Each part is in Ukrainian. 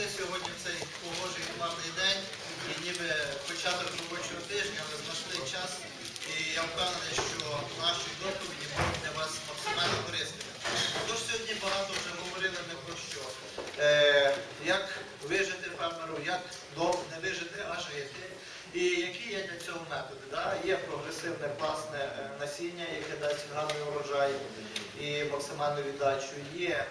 прийшли сьогодні в цей погожий хмарний день і ніби початок робочого тижня, але знайшли час. І я впевнений, що наші доповіді будуть для вас максимально корисними. Тож сьогодні багато вже говорили не про що. Е, як вижити фермеру, як довго не вижити, а жити. І які є для цього методи? Да? Є прогресивне класне е, насіння, яке дасть гарний урожай і максимальну віддачу. Є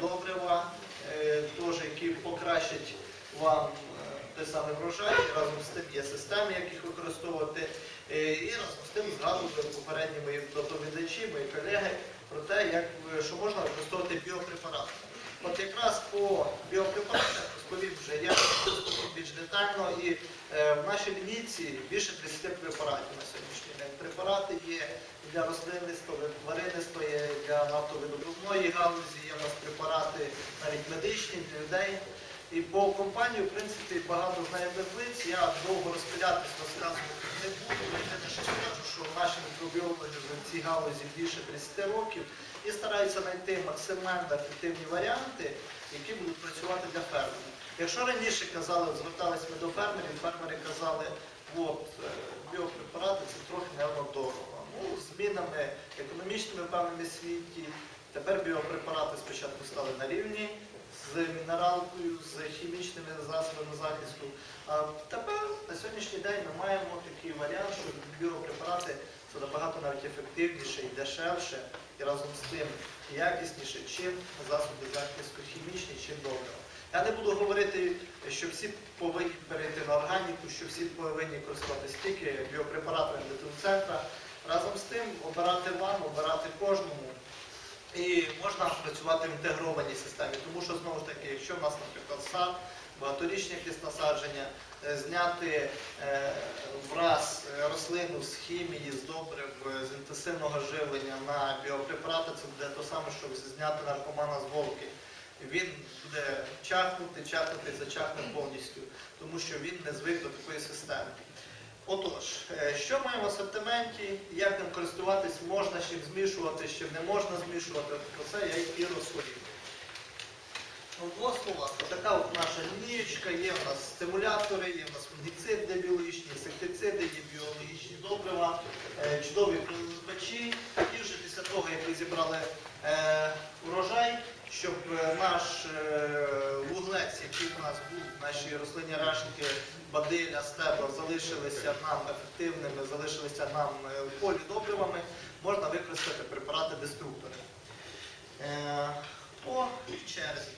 добрива, е, теж, які покращать вам е, той самий врожай. Разом з тим є системи, як їх використовувати. Е, І разом з тим згадували попередні мої доповідачі, мої колеги про те, як е, що можна використовувати біопрепарати. От якраз по біопрепаратах розповім вже я більш детально. І е, в нашій лінійці більше 30 препаратів на сьогоднішній день. Препарати є для рослинництва, тваринництва, є для нафтовидобувної галузі, є у нас препарати навіть медичні для людей. І по компанії, в принципі, багато знає таблиць. Я довго розпилятись, розказувати не буду. Єдине, що скажу, що наші мікробіологи в цій галузі більше 30 років і стараються знайти максимально ефективні варіанти, які будуть працювати для фермерів. Якщо раніше казали, звертались ми до фермерів, фермери казали, е, біопрепарати це трохи напевно дорого. Ну, змінами економічними певними світі. Тепер біопрепарати спочатку стали на рівні з мінералкою, з хімічними засобами захисту. А тепер на сьогоднішній день ми маємо такий варіант, що біопрепарати це набагато навіть ефективніше і дешевше, і разом з тим якісніше, чим засоби захисту хімічні, чим добрива. Я не буду говорити, що всі повинні перейти на органіку, що всі повинні користуватися тільки біопрепаратами центра. Разом з тим обирати вам, обирати кожному. І можна працювати в інтегрованій системі, тому що знову ж таки, якщо в нас, наприклад, сад, багаторічні якісь е, зняти е, враз е, рослину з хімії, з добрив, з інтенсивного живлення на біопрепарати, це буде те саме, що зняти наркомана з голки. Він буде чахнути, чахнути, зачахне повністю, тому що він не звик до такої системи. Отож, е, що маємо в асортименті, як ним користуватись, можна чим змішувати, чим не можна змішувати, про це я і розповім. Ну, в двох така от наша лінієчка, є в нас стимулятори, є в нас фунгіциди біологічні, інсектициди, є біологічні добрива, е, чудові прилипачі. І вже після того, як ви зібрали е, урожай, наші рослинні рашники, бадиля, стебла залишилися нам ефективними, залишилися нам е, в полі добривами, можна використати препарати деструктори. Е, По черзі.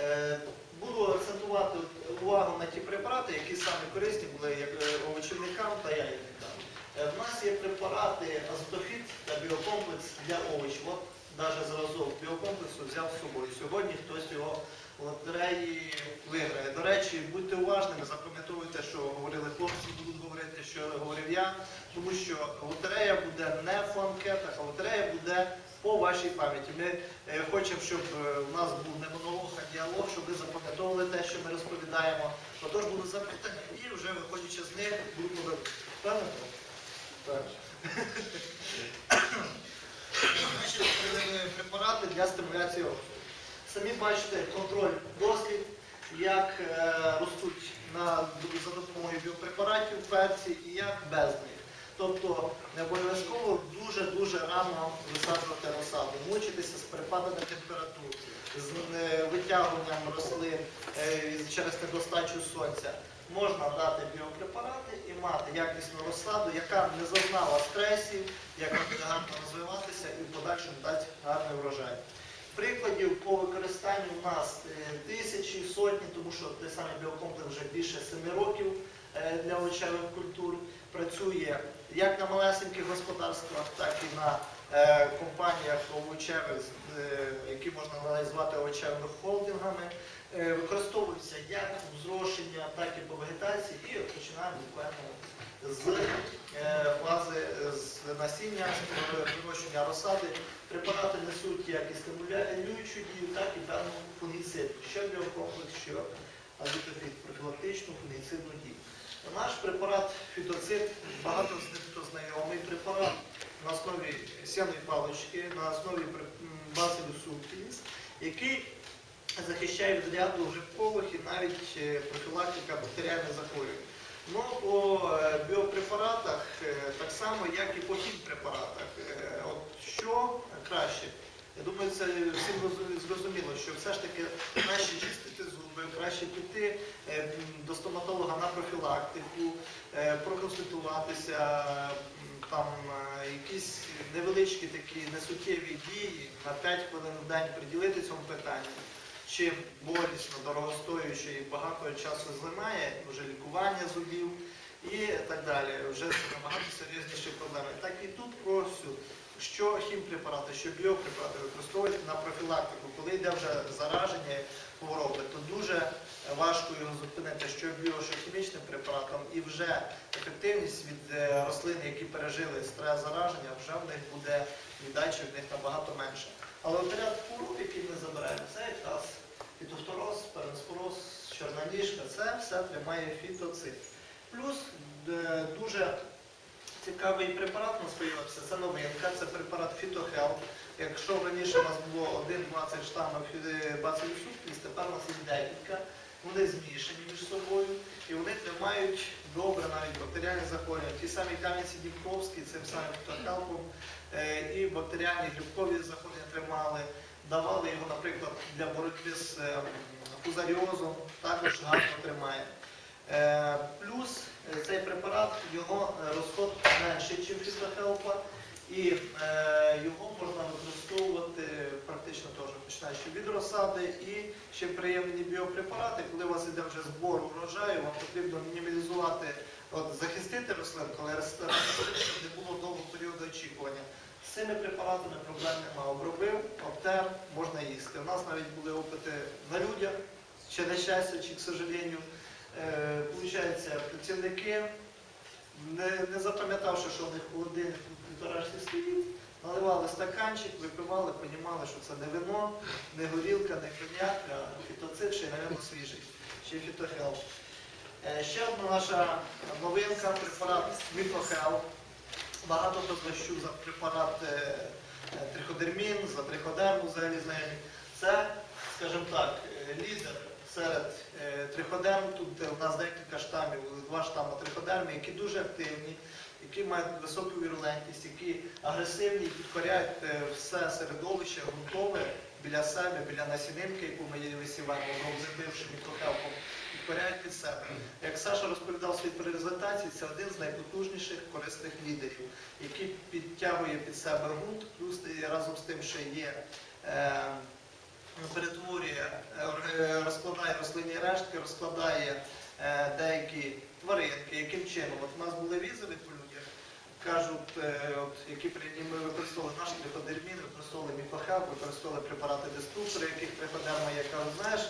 Е, Буду акцентувати увагу на ті препарати, які саме корисні були як овочівникам та ягідникам. Е, В нас є препарати азотофіт та біокомплекс для овочів. От навіть зразок біокомплексу взяв з собою. Сьогодні хтось його в лотереї виграє. До речі, будьте уважними, запам'ятовуйте, що говорили хлопці, будуть говорити, що говорив я, тому що лотерея буде не в анкетах, а лотерея буде по вашій пам'яті. Ми е, хочемо, щоб е, у нас був не монолог, а діалог, щоб ви запам'ятовували те, що ми розповідаємо. Отож будуть запитання і вже виходячи з них, будуть говорити. Правильно? Так. Значить, препарати для стимуляції. Самі бачите контроль дослід, як е, ростуть на, за допомогою біопрепаратів перці і як без них. Тобто не обов'язково дуже-дуже рано висаджувати розсаду, мучитися з перепадами температур, з е, витягуванням рослин е, через недостачу сонця. Можна дати біопрепарати і мати якісну розсаду, яка не зазнала стресів, яка буде гарно розвиватися і в подальшому дасть гарний врожай. Прикладів по використанню у нас е, тисячі, сотні, тому що той самий біокомплекс вже більше 7 років е, для овочевих культур працює як на малесеньких господарствах, так і на е, компаніях овочевих, які можна назвати овочевими холдингами. Використовуються як так і по вегетації, і починаємо буквально з е, фази е, з насіння, з вирощення розсади. Препарати несуть як і стимулюючу дію, так і певну фунгіцид, що біокомплекс, що азотофіт, профілактичну фунгіцидну дію. Наш препарат фітоцид, багато з них хто знайомий препарат на основі сяної палички, на основі бацилю субтиліс, який захищає від ряду грибкових і навіть е, профілактика бактеріальних захворювань. Ну, по е, біопрепаратах е, так само, як і по хімпрепаратах. От що краще? Я думаю, це всім зрозуміло, що все ж таки краще чистити зуби, краще піти до стоматолога на профілактику, проконсультуватися, там якісь невеличкі такі несуттєві дії на 5 хвилин в день приділити цьому питанню. Чим болісно, дорогостоюче і багато часу займає, вже лікування зубів і так далі. Вже набагато серйозніші проблеми. Так і тут просю, що хімпрепарати, що біопрепарати використовують на профілактику. Коли йде вже зараження хвороби, то дуже важко його зупинити, що біо, що хімічним препаратом, і вже ефективність від е, рослин, які пережили стрес зараження, вже в них буде віддача в них набагато менше. Але от хвороб, які ми забираємо, це якраз фітофтороз, перенспороз, чорна ніжка, це все тримає фітоцит. Плюс е, дуже цікавий препарат у нас з'явився, це новинка, це препарат фітохелп. Якщо раніше у нас було 1-20 штамів бацилів субтиліс, тепер у нас є декілька. Вони змішані між собою і вони тримають добре навіть бактеріальні захворювання. Ті самі кам'янці Дніпровські, цим самим фітохелпом е, і бактеріальні грибкові захворювання тримали. Давали його, наприклад, для боротьби з е, фузаріозом, також гарно тримає. Е, Плюс е, цей препарат, його е, розход менший, ніж фітохелпа, і е, його можна використовувати практично теж починаючи від розсади і ще приємні біопрепарати, коли у вас іде вже збор урожаю, вам потрібно мінімалізувати, от, захистити рослин, коли росте, не було довгого періоду очікування. З цими препаратами проблем немає. Обробив, обтер, можна їсти. У нас навіть були опити на людях, ще на щастя, чи, к сожалению, Е, Получається, працівники, не, не запам'ятавши, що в них холодильник в півторашці стоїть, наливали стаканчик, випивали, понімали, що це не вино, не горілка, не коньяк, а фітоцид, ще мабуть, свіжий, ще й фітохелп. Е, Ще одна наша новинка, препарат Мікрохелп. Багато хто знає за препарат е, е, триходермін, за триходерму знаємо. Це, скажімо так, е, лідер серед триходерм. Тут у нас декілька штамів, два штами триходерми, які дуже активні, які мають високу вірулентність, які агресивні підкоряють все середовище ґрунтове біля себе, біля насінинки, яку ми її висіваємо, обробивши мікрохелпом, підкоряють під себе. Як Саша розповідав своїй презентації, це один з найпотужніших корисних лідерів, який підтягує під себе ґрунт, плюс разом з тим ще є. Е, перетворює, е, розкладає рослинні рештки, розкладає е, деякі тваринки, яким чином. От у нас були візові по людях, кажуть, е, от, які ми використовували наш триходермін, використовували міфохел, використовували препарати деструктори, яких триходерма кажуть, знаєш,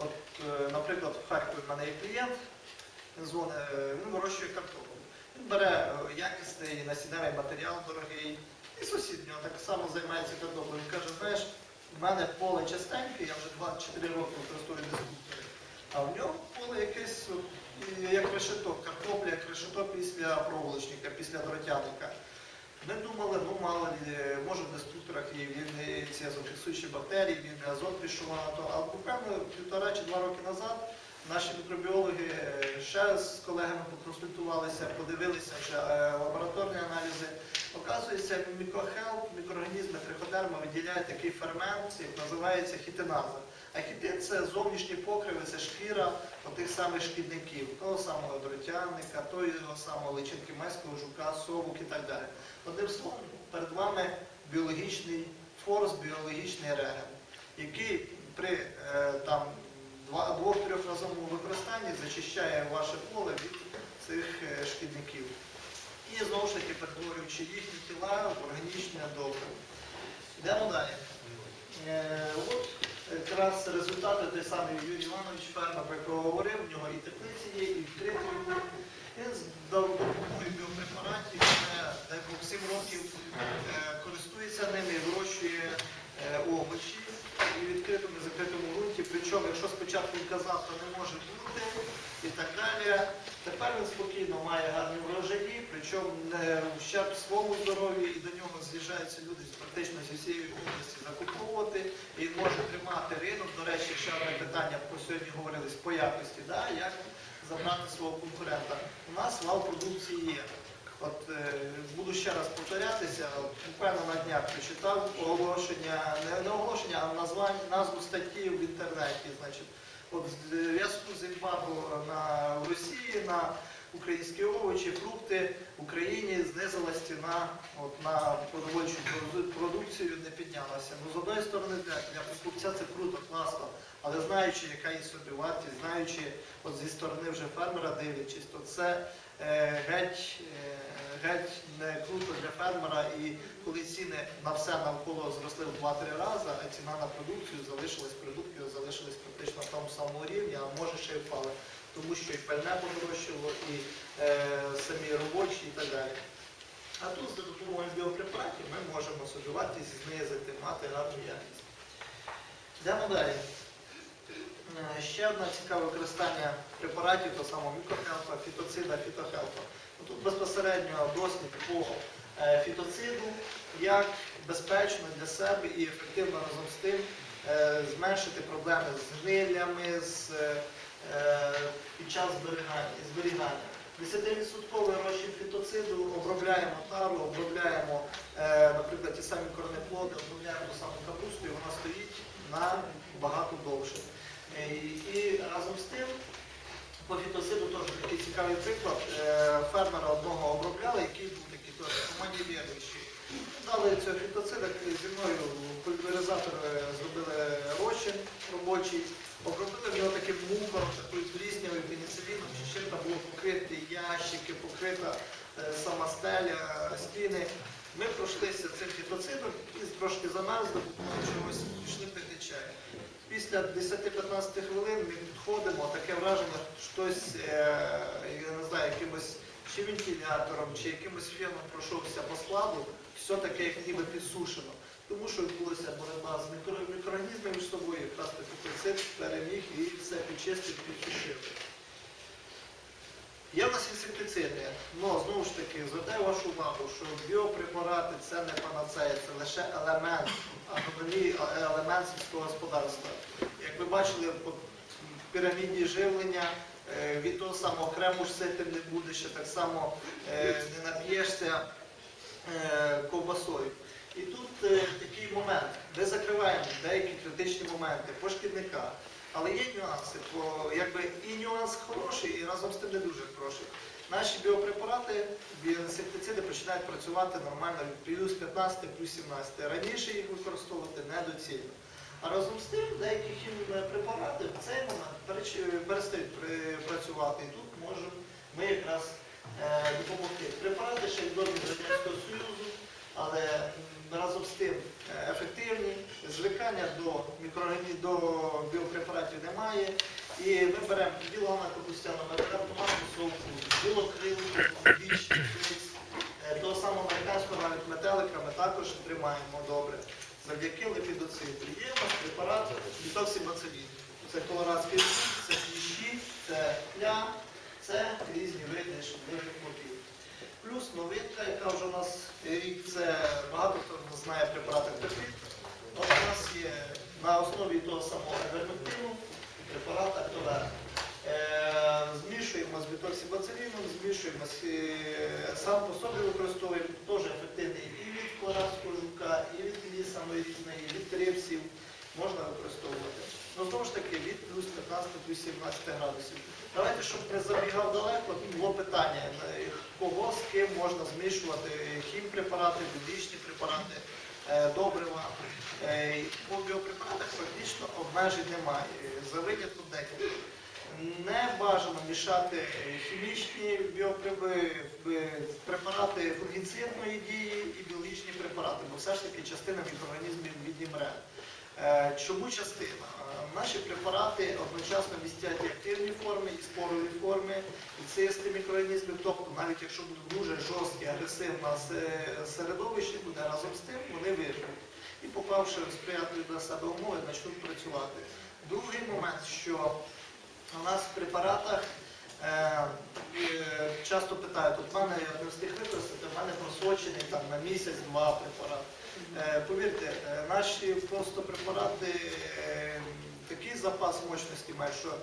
от, е, наприклад, в Харкові в мене є клієнт, він дзвонить, е, він вирощує картоплю. Він бере е, якісний насінневий матеріал дорогий, і сусід нього так само займається картоплею. Він каже, знаєш, в мене поле частеньке, я вже 24 роки використовую деструктори, а в нього поле якесь як решето, картопля, як решето після проволочника, після дротяника. Ми думали, ну мало лі, може в деструкторах є він ці азотфіксуючі бактерії, він азот пішов на то. А буквально півтора чи два роки назад наші мікробіологи е, ще з колегами поконсультувалися, подивилися вже е, лабораторні аналізи. Оказується, мікрохелп, мікроорганізми триходерма виділяють такий фермент, як називається хітиназа. А хітин це зовнішні покриви, це шкіра тих самих шкідників, того самого дротянника, того самого личинки майського жука, совук і так далі. Одним словом, перед вами біологічний форс, біологічний реген, який при е, там двох-трьох разовому використанні зачищає ваше поле від цих е, шкідників. І знову ж таки перетворюючи їхні тіла в органічне добриво. Йдемо далі. Е, якраз результати той самий Юрій Іванович Ферма, про якого в нього і теплиці є, і вкриті. Він здав допомогою біопрепаратів, де по 7 років е, користується ними, вирощує е, овочі і відкритому і закритому ґрунті причому, якщо спочатку казав, то не може бути і так далі. Тепер він спокійно має гарні врожаї, причому не ущерб своєму здоров'ю, і до нього з'їжджаються люди практично зі всієї області закуповувати, і може тримати ринок. До речі, ще одне питання, про сьогодні говорилось по якості, да? як забрати свого конкурента. У нас вал продукції є. От е, буду ще раз повторятися, от, буквально на днях прочитав оголошення, не, не оголошення, а названня, назву статті в інтернеті. Значить, от зв'язку з ембарго на Росії на українські овочі, фрукти в Україні знизилась ціна от, на продовольчу продукцію не піднялася. Ну, з одної сторони, для, покупця це круто, класно, але знаючи, яка є собівартість, знаючи от зі сторони вже фермера дивлячись, то це е, геть, е, геть не круто для фермера. І коли ціни на все навколо зросли в 2-3 рази, а ціна на продукцію залишилась, продуктів залишилась практично на тому самому рівні, а може ще й впали. Тому що і пальне подорожчало, і е, самі робочі і так далі. А тут за допомогою біопрепаратів ми можемо собі вартість знизити, мати гарну якість. Йдемо далі. Е, Ще одне цікаве використання препаратів, то самого мікрохелпа, фітоцида, фітохелпа. Ну, Тут безпосередньо дослід по е, фітоциду, як безпечно для себе і ефективно разом з тим е, зменшити проблеми з гнилями, з, під час зберігання. зберігання. 10% розчин фітоциду обробляємо тару, обробляємо, наприклад, ті самі корнеплоди, обробляємо саму капусту, і вона стоїть на багато довше. Е, І разом з тим, по фітоциду теж такий цікавий приклад. Е, Фермера одного обробляли, який був такий теж командівіруючий. Дали цього фітоцида зі мною пульверизатор зробили розчин робочий, обробили в нього таким муком, такою пліснявою пеніциліном, чи чим там було покриті ящики, покрита е, сама стеля, стіни. Ми пройшлися цим фітоцидом і трошки замерзли, чогось пішли пити чай. Після 10-15 хвилин ми підходимо, таке враження, що хтось, е, я не знаю, якимось чи вентилятором, чи якимось феном пройшовся по складу, все таке, як ніби підсушено. Тому що відбулася боротьба з мікро- мікроорганізмами між собою, якраз пестицид переміг і все підчистив, підсушив. Є в нас інсектициди, але знову ж таки звертаю вашу увагу, що біопрепарати це не панацея, це лише елемент, аномалії, е, елемент сільського господарства. Як ви бачили по піраміді живлення, е, від того самого крему ж ситим не буде, ще так само е, не нап'єшся е, ковбасою. І тут е, такий момент, де закриваємо деякі критичні моменти по шкідниках. Але є нюанси, бо якби і нюанс хороший, і разом з тим не дуже хороший. Наші біопрепарати, біоінсектициди починають працювати нормально від плюс 15, плюс 17. Раніше їх використовувати недоцільно. А разом з тим деякі хімпрепарати в цей момент перестають працювати. І тут можемо ми якраз е, допомогти. Препарати ще відомі з Радянського Союзу, але разом з тим е, ефективні, звикання до мікроорганізмів, до біопрепаратів немає. І ми беремо білого капустяну, беремо томатну совку, білокрилку, біч, флікс, е, самого американського навіть метелика ми також тримаємо добре. Завдяки лепідоциду. Є у нас препарат бітоксибацилін. Це колорадський жук, це кліщі, це пля, це різні види шкідливих моків. Плюс новинка, яка вже у нас рік, це знає препарат Актофіт. От у нас є на основі того самого вермектину препарат Актовер. Е, Змішуємо з бітоксибациліном, змішуємо з, е, сам по собі використовуємо, теж ефективний і від колорадського жука, і від лісаної різної, і від трипсів можна використовувати. Ну знову ж таки від плюс 15 плюс 17 градусів. Давайте, щоб не забігав далеко, було питання, е, кого з ким можна змішувати хімпрепарати, медичні препарати, е, добрива. Е, По біопрепаратах фактично обмежень немає. За винятком декілька. Не бажано мішати е, хімічні препарати фунгіцидної дії і біологічні препарати, бо все ж таки частина мікроорганізмів відімре. Е, Чому частина? Е, Наші препарати одночасно містять і активні форми, і спорові форми, і цисти мікроорганізмів. Тобто, навіть якщо буде дуже жорстке, агресивне середовище, буде разом з тим, вони виживуть. І попавши в сприятливі для себе умови, почнуть працювати. Другий момент, що у нас в препаратах е, е, часто питають, от в мене я не встиг використати, в мене просрочений там на місяць-два препарат. Е, повірте, е, наші просто препарати е, такий запас мощності мають, що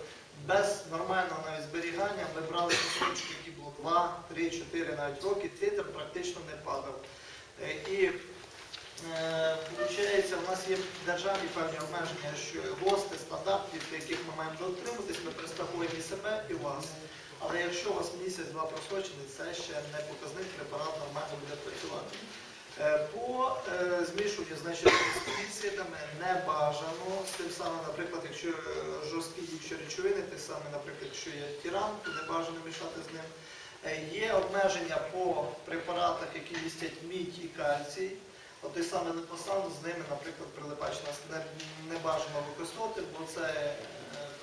без нормального навіть зберігання ми брали просрочки, які було 2, 3, 4 навіть роки, титр практично не падав. І Получається, у нас є державні певні обмеження, що гости, стандартів, яких ми маємо дотримуватись, ми перестрахуємо і себе, і вас. Але якщо у вас місяць-два просрочений, це ще не показник, препарат нормально буде працювати. Е, По е, змішуванню, значить, з пестицидами не бажано. З тим самим, наприклад, якщо е, жорсткі діючі речовини, те саме, наприклад, якщо є тіран, то не бажано мішати з ним. Е, Є обмеження по препаратах, які містять мідь і кальцій. От той самий липосан, з ними, наприклад, прилипач нас не, не бажано використовувати, бо це е,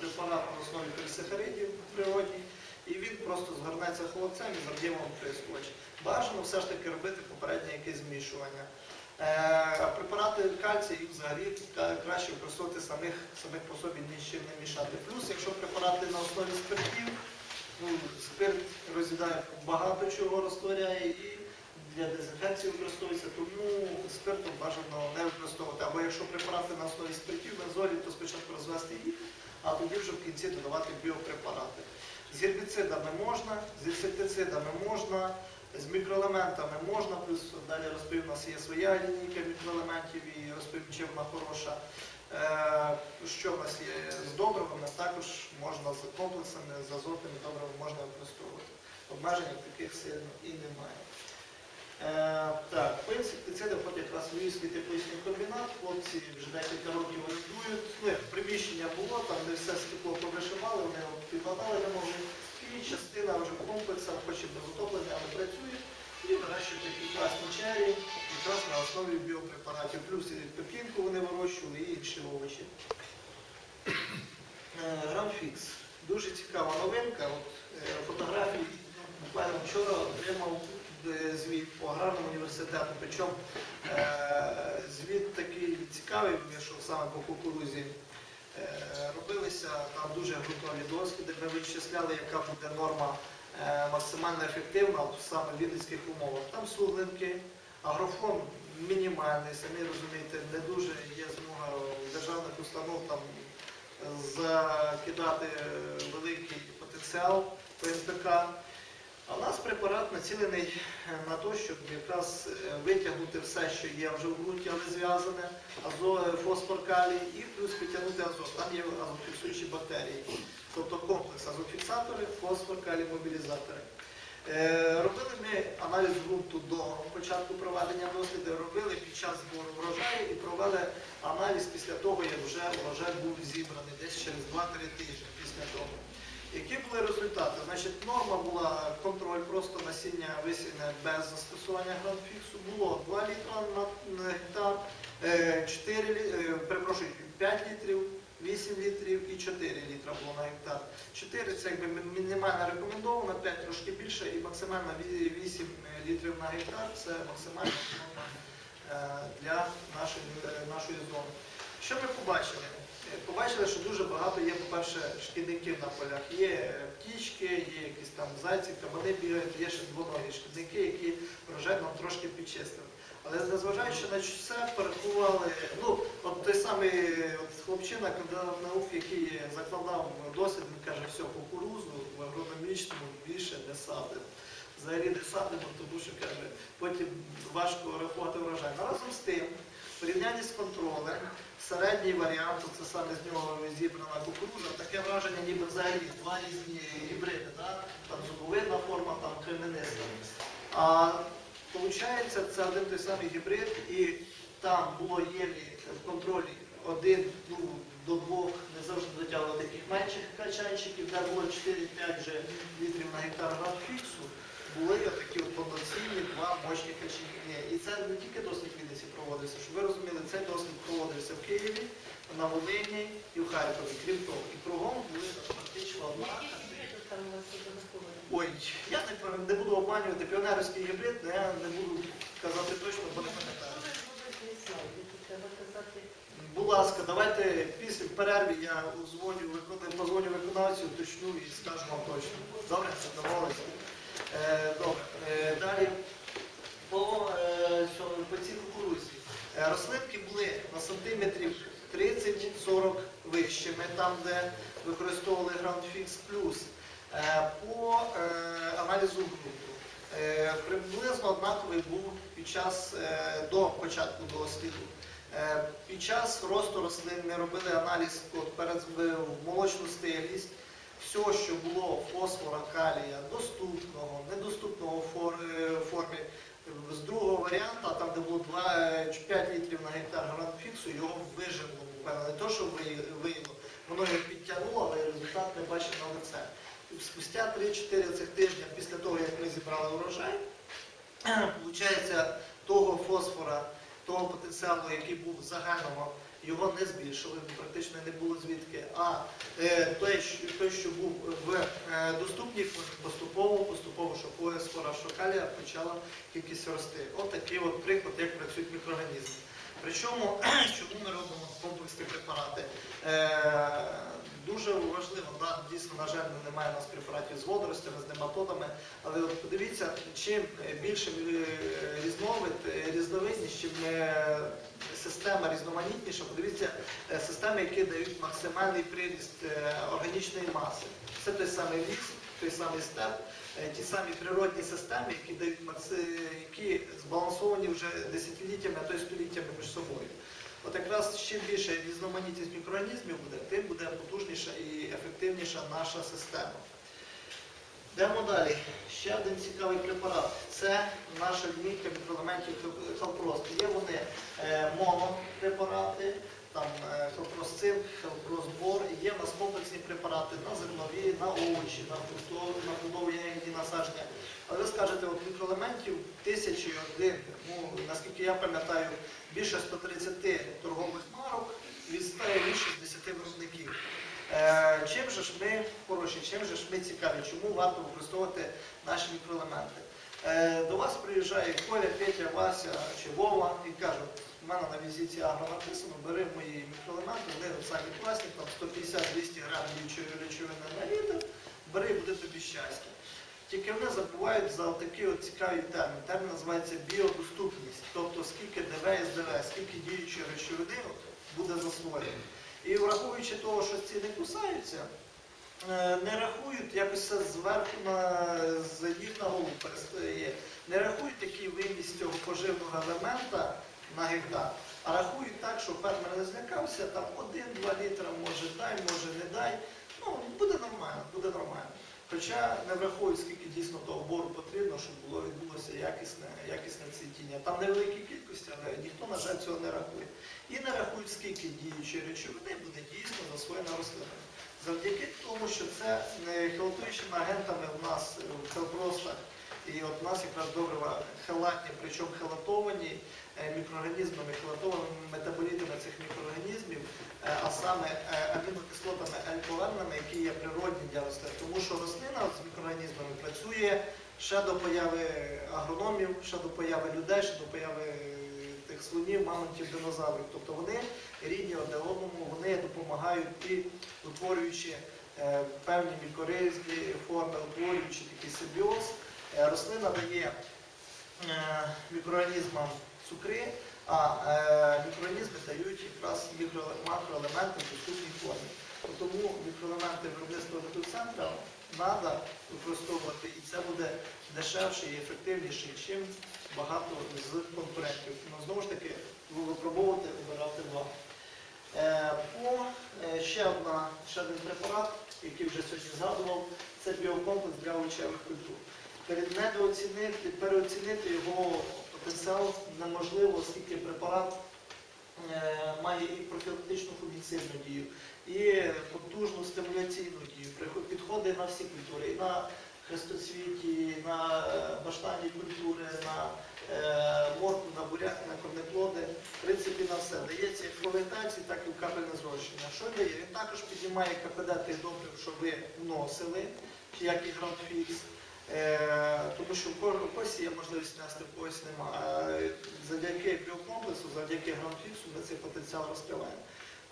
препарат на основі полісахаридів природній, і він просто згорнеться холодцем і заб'є вам прискоч. Бажано все ж таки робити попереднє якесь змішування. Е, препарати кальцію їх взагалі краще використовувати самих, самих по собі ні з чим не мішати. Плюс, якщо препарати на основі спиртів, ну, спирт роз'їдає багато чого розтворяє і для дезінфекції використовується, тому спиртом бажано не використовувати. Або якщо препарати на основі спиртів, бензолів, то спочатку розвести їх, а тоді вже в кінці додавати біопрепарати. З гербіцидами можна, з інсектицидами можна, з мікроелементами можна, плюс далі розповім, у нас є своя лінійка мікроелементів і розповім, чим вона хороша. Е, Що в нас є з добривами, також можна з комплексами, з азотними добривами можна використовувати. Обмежень таких сильно і немає. Е, так, інсектицидам от якраз Львівський тепличний комбінат, хлопці вже декілька років орендують. Ну, приміщення було, там де все стекло повишивали, вони підкладали не могли. І частина вже в комплексах, хоч і без але працює. І вирощують такі класні чері, якраз на основі біопрепаратів. Плюс і пепінку вони вирощували і інші овочі. Е, Грамфікс. Дуже цікава новинка. От, е, фотографії буквально вчора отримав звіт по аграрному університету. Причому е, звіт такий цікавий, вийшов саме по кукурузі. Е, Робилися там дуже ґрунтові досліди, ми вичисляли, яка буде норма е, максимально ефективна саме в вінницьких умовах. Там суглинки, агрофон мінімальний, самі розумієте, не дуже є змога державних установ там закидати е, великий потенціал по НПК. А у нас препарат націлений е, на те, щоб якраз е, витягнути все, що є вже в ґрунті, але зв'язане, азо, е, фосфор, калій, і плюс підтягнути азот. Там є азотфіксуючі бактерії. Тобто комплекс азофіксатори, фосфор, калій, мобілізатори. Робили ми аналіз ґрунту до початку проведення досліду, робили під час збору врожаю і провели аналіз після того, як вже врожай був зібраний, десь через 2-3 тижні після того. Які були результати? Значить, норма була контроль просто насіння висіння без застосування гранфіксу. Було 2 літра на гектар, е, 4, лі- е, перепрошую, 5 літрів, 8 літрів і 4 літра було на гектар. 4 це якби мінімально рекомендовано, 5 трошки більше і максимально 8 літрів на гектар це максимальна норма е, для нашої, е, нашої зони. Що ми побачили? Побачили, що дуже багато є, по-перше, шкідників на полях. Є е, птічки, є якісь там зайці, кабани бігають, є ще двоногі шкідники, які врожай нам трошки підчистили. Але незважаючи на це, порахували, ну, от той самий от хлопчина, кандидат наук, який закладав досвід, він каже, все, кукурузу в агрономічному більше не садимо. Взагалі не садимо, тому що каже, потім важко рахувати врожай. Ну, Разом з тим, в порівнянні з контролем, середній варіант, це саме з нього зібрана кукуруза, таке враження, ніби взагалі два різні гібриди, да? там зубовидна форма, там кремениста. А виходить, це один той самий гібрид, і там було єлі в контролі один ну, до двох, не завжди дотягували таких менших качанчиків, де було 4-5 вже літрів на гектар графіксу, були такі от повноцінні два мощні качанки. І це не тільки дослід в Вінниці проводився, щоб ви розуміли, цей дослід проводився в Києві, на Волині і в Харкові. Крім того, і кругом були практично одна. Ой, я не, не буду обманювати піонерський гібрид, я не буду казати точно, бо не пам'ятаю. Будь ласка, давайте після перерви я позвоню виконавцю, уточню і скажу вам точно. Добре, домовилися. Е, добре. Е, далі по, е, по цій кукурузі. Рослинки були на сантиметрів 30-40 вищими, там, де використовували GroundFix Plus. По аналізу ґрунту. Приблизно однаковий був під час до початку досліду. Під час росту рослин ми робили аналіз от, перед молочну стиглість, все, що було фосфора, калія, доступного, недоступного е, формі. З другого варіанта, там де було 2, е, 5 літрів на гектар гранфіксу, його буквально не то, що ви- виїло, воно його підтягнуло, але результат не бачив на лице. Спустя 3-4 цих тижня після того, як ми зібрали урожай, Получається, того фосфора, того потенціалу, який був загального, його не збільшили, практично не було звідки. А е, той, що, той, що був в е, доступній поступово, поступово, що фосфора, що калія почала кількість рости. От такий от приклад, як працюють мікроорганізми. Причому, чому ми робимо комплексні препарати? Е, дуже важливо, да, дійсно, на жаль, немає у нас препаратів з водоростями, з нематодами, але от подивіться, чим більше різновид, різновидність, чим система різноманітніша, подивіться е, системи, які дають максимальний приріст е, органічної маси. Це той самий ліс, той самий степ, е, ті самі природні системи, які дають які збалансовані вже десятиліттями, а то й століттями між собою. От якраз чим більше різноманітність мікроорганізмів буде, тим буде потужніша і ефективніша наша система. Йдемо далі. Ще один цікавий препарат. Це наша лінійка мікроелементів халпросту. Є вони е, монопрепарати, там е, халпросцин, халпросбор, є в нас комплексні препарати на зернові, на овочі, на фруктові, на плодові ягідні насадження. Але ви скажете, от мікроелементів тисячі один. Ну, наскільки я пам'ятаю, більше 130 торгових марок від 100 більше 10 виробників. Е, Чим же ж ми хороші, чим же ж ми цікаві, чому варто використовувати наші мікроелементи? Е, До вас приїжджає Коля, Петя, Вася чи Вова і кажуть, у мене на візиті агро написано, бери мої мікроелементи, вони самі класні, там 150-200 грамів речовини на літр, бери, буде тобі щастя. Тільки вони забувають за такий от цікавий термін. Термін називається біодоступність, тобто скільки ДВ і СДВ, скільки діючої речовини буде засвоєно. І враховуючи того, що ці не кусаються, е, не рахують якось зверху на з їх на голову перестає. Не рахують такий виміст цього поживного елемента на гектар, а рахують так, що фермер не злякався, там 1-2 літра може дай, може не дай. Ну, буде. Хоча не враховують, скільки дійсно того бору потрібно, щоб було відбулося якісне, якісне цвітіння. Там невеликі кількості, але ніхто, на жаль, цього не рахує. І не рахують, скільки діючої речовини буде дійсно засвоєна рослина. Завдяки тому, що це не хелатуючими агентами в нас в хелпростах, і от у нас якраз добрива хелатні, причому хелатовані е, мікроорганізмами, хелатованими метаболітами цих мікроорганізмів, е, а саме е, амінокислотами альковерними, які є природні для рослин. Тому що рослина з мікроорганізмами працює ще до появи агрономів, ще до появи людей, ще до появи тих слонів, мамонтів, динозаврів. Тобто вони рідні одне одному, вони допомагають і утворюючи певні мікоризні форми, утворюючи такий симбіоз. Е, Рослина дає е, мікроорганізмам цукри, а е, мікроорганізми дають якраз макроелементи в доступній формі. Тому мікроелементи виробництва центру треба використовувати, і це буде дешевше і ефективніше, ніж багато з конкурентів. Ну, знову ж таки, випробовувати, обирати вам. По ще один препарат, який вже сьогодні згадував, це біокомплекс для овочевих культур. Недооцінити, переоцінити його потенціал неможливо, оскільки препарат е, має і профілактичну фунгіцидну дію, і потужну стимуляційну дію. Підходить на всі культури, і на хрестоцвіті, і на е, баштанні культури, на е, моркву, на буряк, на корнеплоди. В принципі, на все. Дається як в ферментації, так і в капельне зрощення. Що дає? Він також піднімає КПД тих добрив, що ви вносили, як і грандфікс. Е, тому що в косі є можливість нести, когось немає. Завдяки біокомплексу, завдяки грамфіксу ми цей потенціал розкриваємо.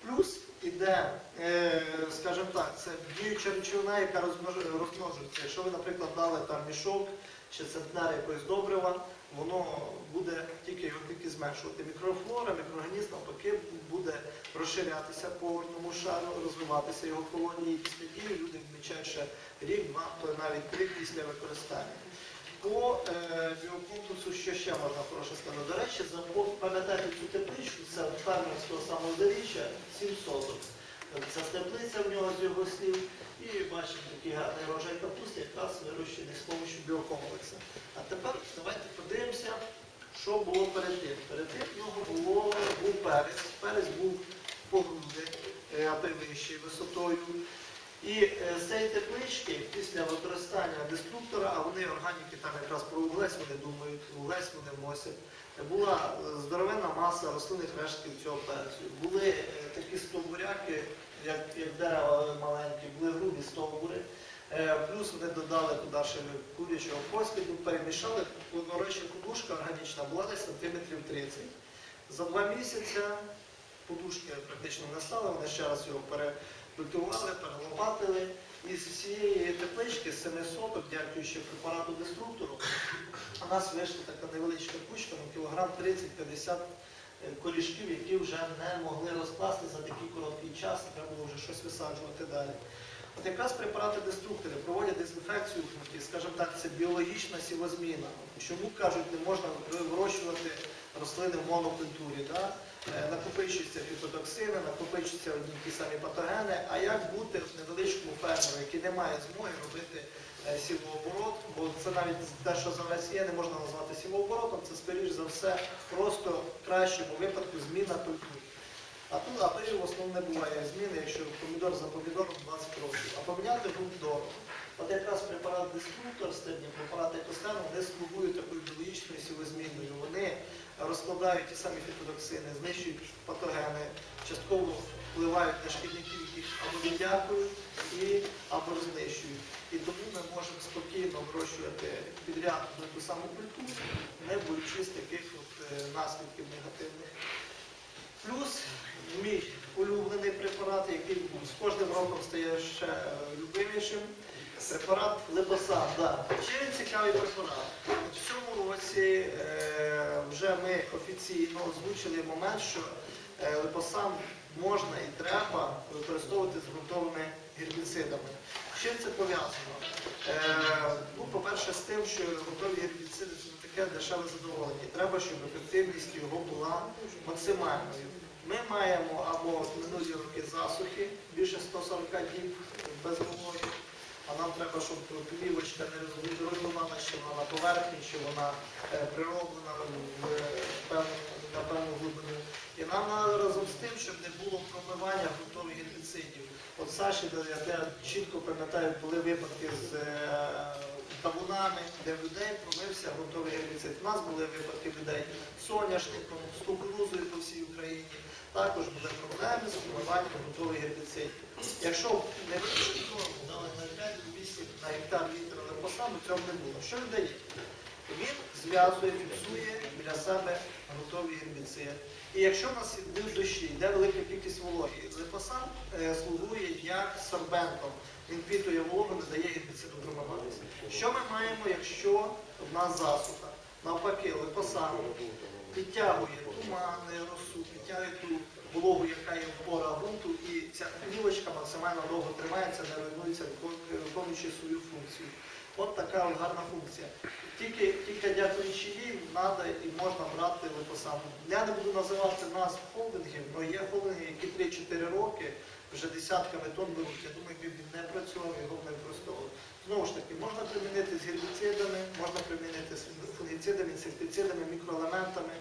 Плюс іде, е, скажімо так, це діюча речовина, яка розмнож- розмножується. Якщо ви, наприклад, дали там мішок чи центнер якогось добрива, воно буде тільки його тільки зменшувати. Мікрофлора, мікроорганізм навпаки буде розширятися по одному шару, розвиватися його колонії. Після дії люди відмічають ще рік, два, то навіть три після використання. По е, біокомплексу, що ще можна хороше сказати? До речі, пам'ятайте цю тепличку, це фермерського самозавіччя, 7 соток. Це теплиця в нього з його слів. І бачимо такий гарний рожай капусти, якраз вирощений з допомогою біокомплексу. А тепер давайте подивимося, що було перед тим. Перед тим в нього було, був перець. Перець був по груди, е, вищий висотою. І е, з цієї теплички після використання деструктора, а вони органіки там якраз про вуглець вони думають, вуглець вони вносять. Була е, здоровенна маса рослинних рештків цього перцю. Були такі стовбуряки, як, як дерева маленькі, були грубі стовбури. Е, Плюс вони додали туди ще курячого посліду, перемішали. До речі, кудушка органічна десь сантиметрів 30. За два місяці подушки практично не стали, вони ще раз його перекультували, перелопатили. І з цієї теплички, з 7 соток, дякуючи препарату деструктору, у нас вийшла така невеличка кучка, ну, кілограм 30-50 колішків, які вже не могли розкласти за такий короткий час, треба було вже щось висаджувати далі. От якраз препарати деструктори проводять дезінфекцію ґрунтів, скажімо так, це біологічна сівозміна. Чому кажуть, не можна вирощувати рослини в монокультурі? Да? Е, Накопичуються фітотоксини, накопичуються одні ті самі патогени. А як бути в невеличкому фермеру, який не має змоги робити е, сівооборот? Бо це навіть те, що зараз є, не можна назвати сівооборотом, це скоріш за все просто в кращому випадку зміна культури. А тут а тоді в основному не буває зміни, якщо помідор за помідором 20 років. А поміняти дорого. От якраз препарат деструктор, стебні препарати екостану, вони слугують такою біологічною сівозмінною. Вони розкладають ті самі фітотоксини, знищують патогени, частково впливають на шкідників, яких або віддякують і або знищують. І тому ми можемо спокійно вирощувати підряд на ту саму культуру, не боючись таких от, е, наслідків негативних. Плюс мій улюблений препарат, який з кожним роком стає ще е, любимішим. Препарат Лепосан. Да. Ще цікавий препарат. В цьому році е, вже ми офіційно озвучили момент, що е, Лепосан можна і треба використовувати з ґрунтовими гербіцидами. З чим це пов'язано? Е, ну, по-перше, з тим, що готові гербіциди таке дешеве задоволення. Треба, щоб ефективність його була максимальною. Ми маємо або минулі роки засухи, більше 140 днів без вологи, а нам треба, щоб плівочка не роз- розливала, що вона на поверхні, що вона е, прироблена на певну глибину. І нам треба разом з тим, щоб не було промивання ґрунтових гербіцидів. От Саші, я чітко пам'ятаю, були випадки з е, табунами, де в людей промився готовий гербіцид. У нас були випадки людей соняшником, з кукурузою по всій Україні. Також були проблеми з промиванням ґрунтових гербіцидів. Якщо не вирішити норму, дали на 5 8 на гектар літера на посаду, цього не було. Що дає? Він зв'язує, фіксує біля себе готовий гербіцид. І якщо в нас йдуть дощі, йде велика кількість вологи, липосан е, слугує як сорбентом. Він пітує вологу, не дає гербіциду промиватися. Що ми маємо, якщо в нас засуха? Навпаки, липосан підтягує тумани, росу, підтягує ту вологу, яка є опора ґрунту, і ця плівочка максимально довго тримається, не руйнується, виконуючи свою функцію. От така гарна функція. Тільки, тільки дякуючи їй, треба і можна брати липосам. Я не буду називати назв холдингів, але є холдинги, які 3-4 роки вже десятками тонн беруть. Я думаю, він не працював, його не використовували. Знову ж таки, можна примінити з гербіцидами, можна примінити з фунгіцидами, інсектицидами, мікроелементами.